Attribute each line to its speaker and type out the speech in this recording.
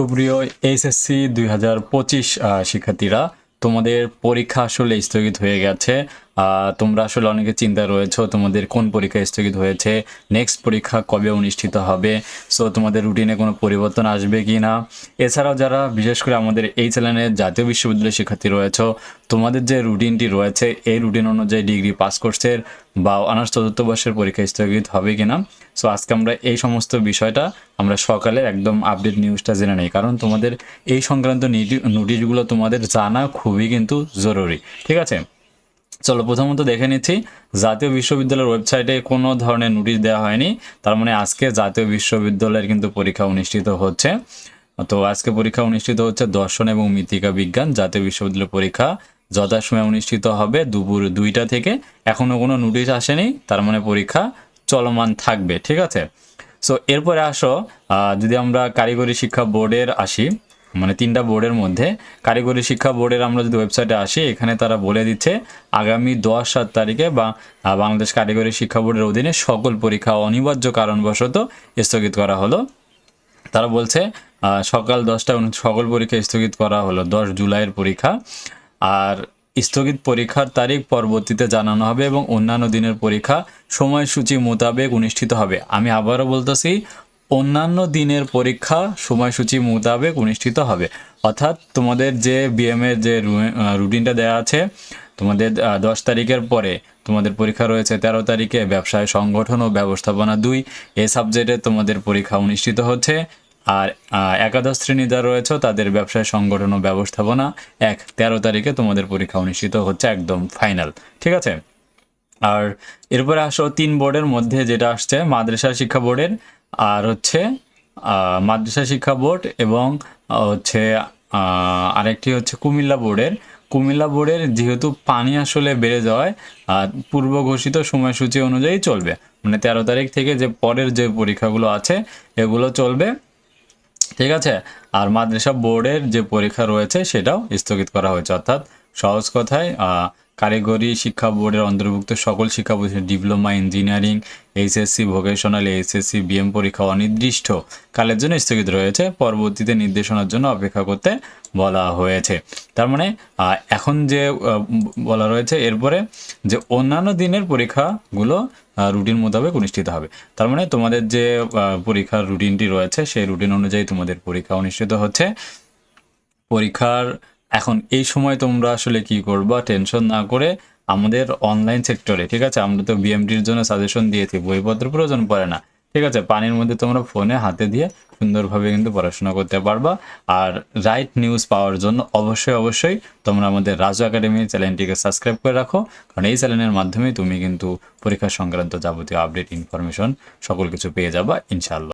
Speaker 1: সুপ্রিয় এইচএসসি দুই শিক্ষার্থীরা তোমাদের পরীক্ষা আসলে স্থগিত হয়ে গেছে। তোমরা আসলে অনেকে চিন্তা রয়েছো তোমাদের কোন পরীক্ষা স্থগিত হয়েছে নেক্সট পরীক্ষা কবে অনুষ্ঠিত হবে সো তোমাদের রুটিনে কোনো পরিবর্তন আসবে কি না এছাড়াও যারা বিশেষ করে আমাদের এই চ্যানেলে জাতীয় বিশ্ববিদ্যালয়ের শিক্ষার্থী রয়েছে, তোমাদের যে রুটিনটি রয়েছে, এই রুটিন অনুযায়ী ডিগ্রি পাস কোর্সের বা অনার্স চতুর্থ বর্ষের পরীক্ষা স্থগিত হবে কি না সো আজকে আমরা এই সমস্ত বিষয়টা আমরা সকালে একদম আপডেট নিউজটা জেনে নেই, কারণ তোমাদের এই সংক্রান্ত নোটিশগুলো তোমাদের জানা খুবই কিন্তু জরুরি, ঠিক আছে? চলো, প্রথমত দেখে নিচ্ছি, জাতীয় বিশ্ববিদ্যালয়ের ওয়েবসাইটে কোনো ধরনের নোটিশ দেওয়া হয়নি। তার মানে আজকে জাতীয় বিশ্ববিদ্যালয়ের কিন্তু পরীক্ষা অনুষ্ঠিত হচ্ছে। তো আজকে পরীক্ষা অনুষ্ঠিত হচ্ছে দর্শন এবং মৃত্তিকা বিজ্ঞান। জাতীয় বিশ্ববিদ্যালয়ের পরীক্ষা যথাসময়ে অনুষ্ঠিত হবে দুপুর দুইটা থেকে। এখনও কোনো নোটিশ আসেনি, তার মানে পরীক্ষা চলমান থাকবে, ঠিক আছে? সো এরপরে আসো যদি আমরা কারিগরি শিক্ষা বোর্ডের আসি। মানে তিনটা বোর্ডের মধ্যে। কারিগরি শিক্ষা বোর্ডের আমরা যদি ওয়েবসাইটে আসি, এখানে তারা বলে দিচ্ছে, আগামী দশ সাত তারিখে বা বাংলাদেশ কারিগরি শিক্ষা বোর্ডের অধীনে সকল পরীক্ষা অনিবার্য কারণবশত স্থগিত করা হলো। তারা বলছে সকাল দশটা সকল পরীক্ষা স্থগিত করা হলো, দশ জুলাইয়ের পরীক্ষা। আর স্থগিত পরীক্ষার তারিখ পরবর্তীতে জানানো হবে এবং অন্যান্য দিনের পরীক্ষা সময়সূচি মোতাবেক অনুষ্ঠিত হবে। আমি আবারও বলতেছি অন্যান্য দিনের পরীক্ষা সময়সূচি মোতাবেক অনুষ্ঠিত হবে। অর্থাৎ তোমাদের যে বিএম এর যে রুটিনটা দেওয়া আছে, তোমাদের দশ তারিখের পরে তোমাদের পরীক্ষা রয়েছে তেরো তারিখে, ব্যবসায় সংগঠন ও ব্যবস্থাপনা দুই। এ সাবজেক্টে তোমাদের পরীক্ষা অনুষ্ঠিত হচ্ছে। আর একাদশ শ্রেণি যারা রয়েছে, তাদের ব্যবসায় সংগঠন ও ব্যবস্থাপনা এক। তেরো তারিখে তোমাদের পরীক্ষা অনুষ্ঠিত হচ্ছে একদম ফাইনাল। ঠিক আছে? আর এরপরে আসো তিন বোর্ডের মধ্যে যেটা আসছে, মাদ্রাসা শিক্ষা বোর্ডের। আর হচ্ছে মাদ্রাসা শিক্ষা বোর্ড এবং হচ্ছে আরেকটি হচ্ছে কুমিল্লা বোর্ডের। কুমিল্লা বোর্ডের যেহেতু পানি আসলে বেড়ে যাওয়ায় পূর্ব ঘোষিত সময়সূচি অনুযায়ী চলবে। মানে তেরো তারিখ থেকে যে পরের যে পরীক্ষাগুলো আছে, এগুলো চলবে। ঠিক আছে? আর মাদ্রাসা বোর্ডের যে পরীক্ষা রয়েছে, সেটাও স্থগিত করা হয়েছে। অর্থাৎ সহজ কথায় কারিগরি শিক্ষা বোর্ডের অন্তর্ভুক্ত সকল শিক্ষা প্রতিষ্ঠান diploma, engineering, HSC, vocational HSC, BM পরীক্ষা অনির্দিষ্ট কালের জন্য স্থগিত রয়েছে। পরবর্তীতে নির্দেশনার জন্য অপেক্ষা করতে বলা হয়েছে। তার মানে এখন যে বলা রয়েছে, এরপরে যে অন্যান্য দিনের পরীক্ষাগুলো রুটিন মোতাবেক অনুষ্ঠিত হবে। তার মানে তোমাদের যে পরীক্ষার রুটিনটি রয়েছে, সেই রুটিন অনুযায়ী তোমাদের পরীক্ষা অনুষ্ঠিত হচ্ছে। পরীক্ষার এখন এই সময় তোমরা আসলে কি করবা? টেনশন না করে আমাদের অনলাইন সেক্টরে ঠিক আছে? আমরা তো বিএমটির জন্য সাজেশন দিয়েছি, বইপত্র প্রয়োজন পড়ে না, ঠিক আছে? পানির মধ্যে তোমরা ফোনে হাতে দিয়ে সুন্দরভাবে কিন্তু পড়াশোনা করতে পারবা। আর রাইট নিউজ পাওয়ার জন্য অবশ্যই অবশ্যই তোমরা আমাদের রাজু একাডেমি চ্যানেলটিকে সাবস্ক্রাইব করে রাখো। কারণ এই চ্যানেলের মাধ্যমে তুমি কিন্তু পরীক্ষা সংক্রান্ত যাবতীয় আপডেট ইনফরমেশন সকল কিছু পেয়ে যাবা ইনশাল্লাহ